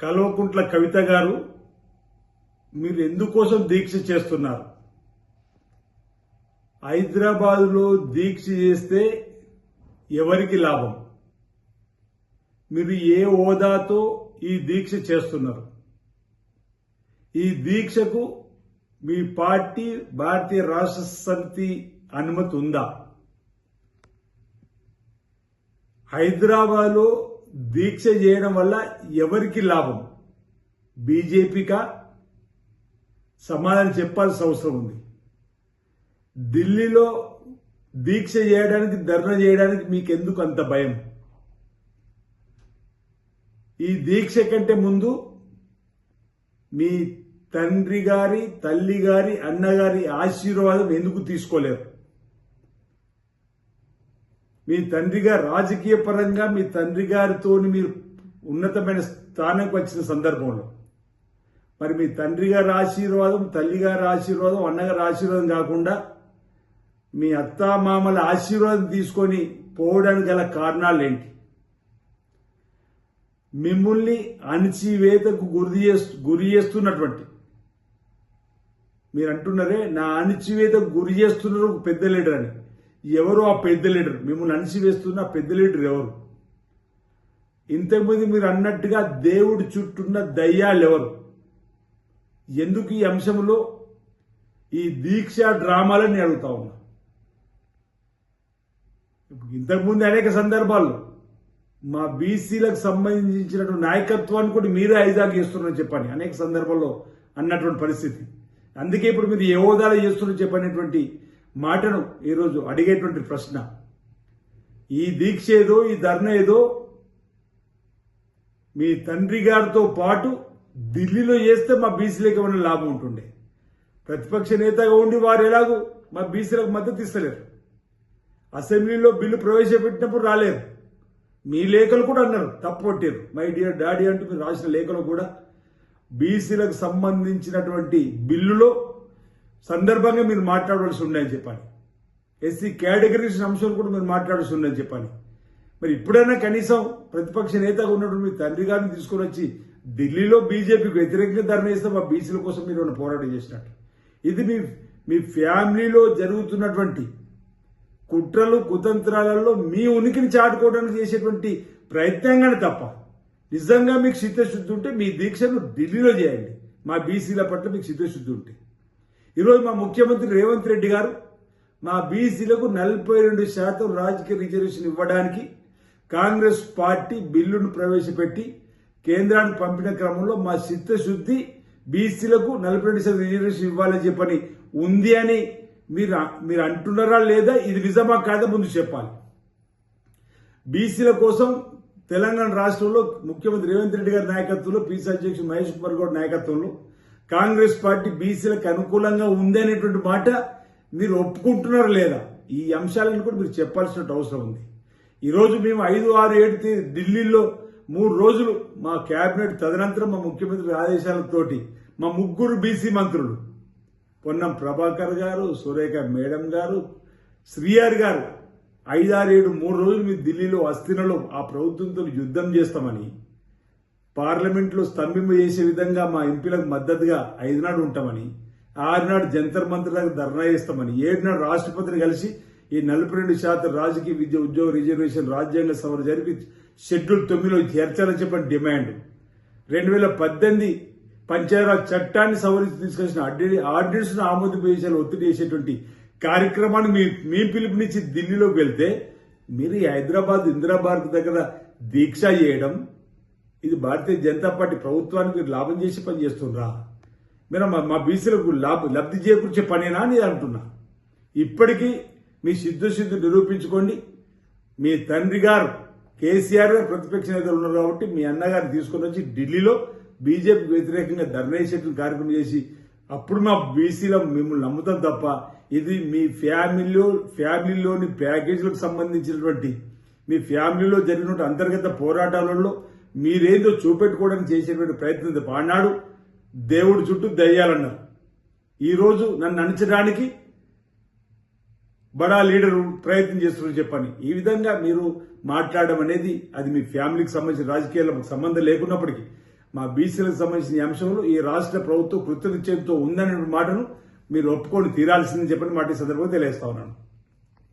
కల్వకుంట్ల కవిత గారు మీరు ఎందుకోసం దీక్ష చేస్తున్నారు? హైదరాబాదులో దీక్ష చేస్తే ఎవరికి లాభం? మీరు ఏ హోదాతో ఈ దీక్ష చేస్తున్నారు? ఈ దీక్షకు మీ పార్టీ భారతీయ రాష్ట్ర సమితి అనుమతి ఉందా? హైదరాబాద్లో దీక్ష చేయడం వల్ల ఎవరికి లాభం? బీజేపీకా? సమాధానం చెప్పాల్సిన అవసరం ఉంది. ఢిల్లీలో దీక్ష చేయడానికి ధర్నా చేయడానికి మీకు ఎందుకు అంత భయం? ఈ దీక్ష కంటే ముందు మీ తండ్రి గారి తల్లి గారి అన్నగారి ఆశీర్వాదం ఎందుకు తీసుకోలేరు? మీ తండ్రి గారు రాజకీయ పరంగా మీ తండ్రి గారితో మీరు ఉన్నతమైన స్థానానికి వచ్చిన సందర్భంలో. మరి మీ తండ్రి గారి ఆశీర్వాదం తల్లి గారి ఆశీర్వాదం అన్నగారి ఆశీర్వాదం కాకుండా మీ అత్త మామల ఆశీర్వాదం తీసుకొని పోవడానికి గల కారణాలు ఏంటి? మిమ్మల్ని అణిచివేతకు గురి చేస్తు గురి చేస్తున్నటువంటి మీరు అంటున్నారే నా అణిచివేతకు గురి చేస్తున్నారు ఒక పెద్ద లీడర్ అని. ఎవరు ఆ పెద్ద లీడర్ మిమ్మల్ని అణిచివేస్తున్న పెద్ద లీడర్ ఎవరు? ఇంతకుముందు మీరు అన్నట్టుగా దేవుడి చుట్టూన్న దయ్యాలు ఎవరు? ఎందుకు ఈ అంశంలో ఈ దీక్ష డ్రామాలని నేను అడుగుతా ఉన్నా? ఇంతకుముందు అనేక సందర్భాల్లో మా బీసీలకు సంబంధించినటువంటి నాయకత్వాన్ని కూడా మీరే ఐదాకు చేస్తున్నారని చెప్పని అనేక సందర్భాల్లో అన్నటువంటి పరిస్థితి. అందుకే ఇప్పుడు మీరు ఏ హోదాలో చేస్తున్నారని చెప్పనేటువంటి మాటను ఈరోజు అడిగేటువంటి ప్రశ్న. ఈ దీక్ష ఏదో ఈ ధర్నా ఏదో మీ తండ్రి గారితో పాటు ఢిల్లీలో చేస్తే మా బీసీలకు ఏమైనా లాభం ఉంటుండే. ప్రతిపక్ష నేతగా ఉండి వారు ఎలాగో మా బీసీలకు మద్దతు ఇస్తలేరు. అసెంబ్లీలో బిల్లు ప్రవేశపెట్టినప్పుడు రాలేరు మీ లేఖలు కూడా అన్నారు తప్పొట్టారు మై డియర్ డాడీ అంటూ మీరు రాసిన లేఖలు కూడా బీసీలకు సంబంధించినటువంటి బిల్లులో సందర్భంగా మీరు మాట్లాడవలసి ఉన్నాయని చెప్పాలి. ఎస్సీ కేటగిరీస్ అంశం కూడా మీరు మాట్లాడాల్సి ఉందని చెప్పాలి. మరి ఇప్పుడైనా కనీసం ప్రతిపక్ష నేతగా ఉన్నటువంటి మీ తండ్రి గారిని తీసుకొని వచ్చి ఢిల్లీలో బీజేపీకి వ్యతిరేకంగా ధర్నా చేస్తే మా బీసీల కోసం మీరు ఏమైనా పోరాటం చేసినట్టు. ఇది మీ మీ ఫ్యామిలీలో జరుగుతున్నటువంటి కుట్రలు కుతంత్రాలలో మీ ఉనికిని చాటుకోవడానికి చేసేటువంటి ప్రయత్నంగానే తప్ప నిజంగా మీకు చిత్తశుద్ధి ఉంటే మీ దీక్షను ఢిల్లీలో చేయండి. మా బీసీల పట్ల మీకు చిత్తశుద్ధి ఉంటే. ఈరోజు మా ముఖ్యమంత్రి రేవంత్ రెడ్డి గారు మా బీసీలకు నలభై రెండు శాతం రాజకీయ రిజర్వేషన్ ఇవ్వడానికి కాంగ్రెస్ పార్టీ బిల్లును ప్రవేశపెట్టి కేంద్రానికి పంపిన క్రమంలో మా చిత్తశుద్ధి బీసీలకు నలభై రెండు శాతం రిజర్వేషన్ ఇవ్వాలని చెప్పని ఉంది అని మీరు మీరు అంటున్నారా లేదా ఇది నిజమా కాదా ముందు చెప్పాలి. బీసీల కోసం తెలంగాణ రాష్ట్రంలో ముఖ్యమంత్రి రేవంత్ రెడ్డి గారి నాయకత్వంలో పీసీ అధ్యక్షుడు మహేష్ కుమార్ గౌడ్ నాయకత్వంలో కాంగ్రెస్ పార్టీ బీసీలకు అనుకూలంగా ఉంది అనేటువంటి మాట మీరు ఒప్పుకుంటున్నారు లేదా? ఈ అంశాలను కూడా మీరు చెప్పాల్సిన అవసరం ఉంది. ఈరోజు మేము ఐదు ఆరు ఏడు ఢిల్లీలో మూడు రోజులు మా కేబినెట్ తదనంతరం మా ముఖ్యమంత్రి ఆదేశాలతోటి మా ముగ్గురు బీసీ మంత్రులు పొన్నం ప్రభాకర్ గారు సురేఖ మేడం గారు శ్రీయార్ గారు ఐదారు ఏడు మూడు రోజులు మీ ఢిల్లీలో అస్థినలో ఆ ప్రభుత్వంతో యుద్ధం చేస్తామని పార్లమెంట్లో స్తంభింప చేసే విధంగా మా ఎంపీలకు మద్దతుగా ఐదు నాడు ఉంటామని ఆరు నాడు జంతర్ మంత్రులకు ధర్నా చేస్తామని ఏడు నాడు రాష్ట్రపతిని కలిసి ఈ నలభై రెండు శాతం రాజకీయ విద్య ఉద్యోగ రిజర్వేషన్ రాజ్యాంగ సభలు జరిపి షెడ్యూల్ తొమ్మిదిలో చేర్చాలని చెప్పని డిమాండ్. రెండు వేల పద్దెనిమిది పంచాయరాజ్ చట్టాన్ని సవరించి తీసుకొచ్చిన ఆర్డినెన్స్ను ఒత్తిడి చేసేటువంటి కార్యక్రమాన్ని మీ మీ పిలుపునిచ్చి ఢిల్లీలోకి వెళ్తే మీరు హైదరాబాద్ ఇందిరాబాద్ దగ్గర దీక్ష చేయడం ఇది భారతీయ జనతా పార్టీ ప్రభుత్వానికి మీరు లాభం చేసి పని చేస్తుండ్రా మీరు మా- బీసీలకు లాభ లబ్ధి చేకూర్చే పనేనా అని అంటున్నా. ఇప్పటికీ మీ సిద్ధుసిద్ధి నిరూపించుకోండి. మీ తండ్రి గారు కేసీఆర్ గారు ప్రతిపక్ష నేతలు ఉన్నారు కాబట్టి మీ అన్నగారిని తీసుకొని వచ్చి ఢిల్లీలో బీజేపీకి వ్యతిరేకంగా ధర్నా చేసేటువంటి కార్యక్రమం చేసి అప్పుడు మా బీసీలో మిమ్మల్ని నమ్ముతాం తప్ప ఇది మీ ఫ్యామిలీలో ఫ్యామిలీలోని ప్యాకేజీలకు సంబంధించినటువంటి మీ ఫ్యామిలీలో జరిగినటువంటి అంతర్గత పోరాటాలలో మీరేందో చూపెట్టుకోవడానికి చేసేటువంటి ప్రయత్నం తప్ప దేవుడు దేవుడి చుట్టూ దయ్యాలన్నారు. ఈరోజు నన్ను అణచడానికి బడా లీడర్ ప్రయత్నం చేస్తున్నారు చెప్పని ఈ విధంగా మీరు మాట్లాడడం అనేది అది మీ ఫ్యామిలీకి సంబంధించిన రాజకీయాలకు సంబంధం లేకున్నప్పటికీ మా బీసీలకు సంబంధించిన అంశంలో ఈ రాష్ట్ర ప్రభుత్వం కృతజ్ఞతతో ఉందనే మాటను మీరు ఒప్పుకొని తీరాల్సిందని చెప్పని మాట ఈ సందర్భంగా తెలియజేస్తా ఉన్నాను.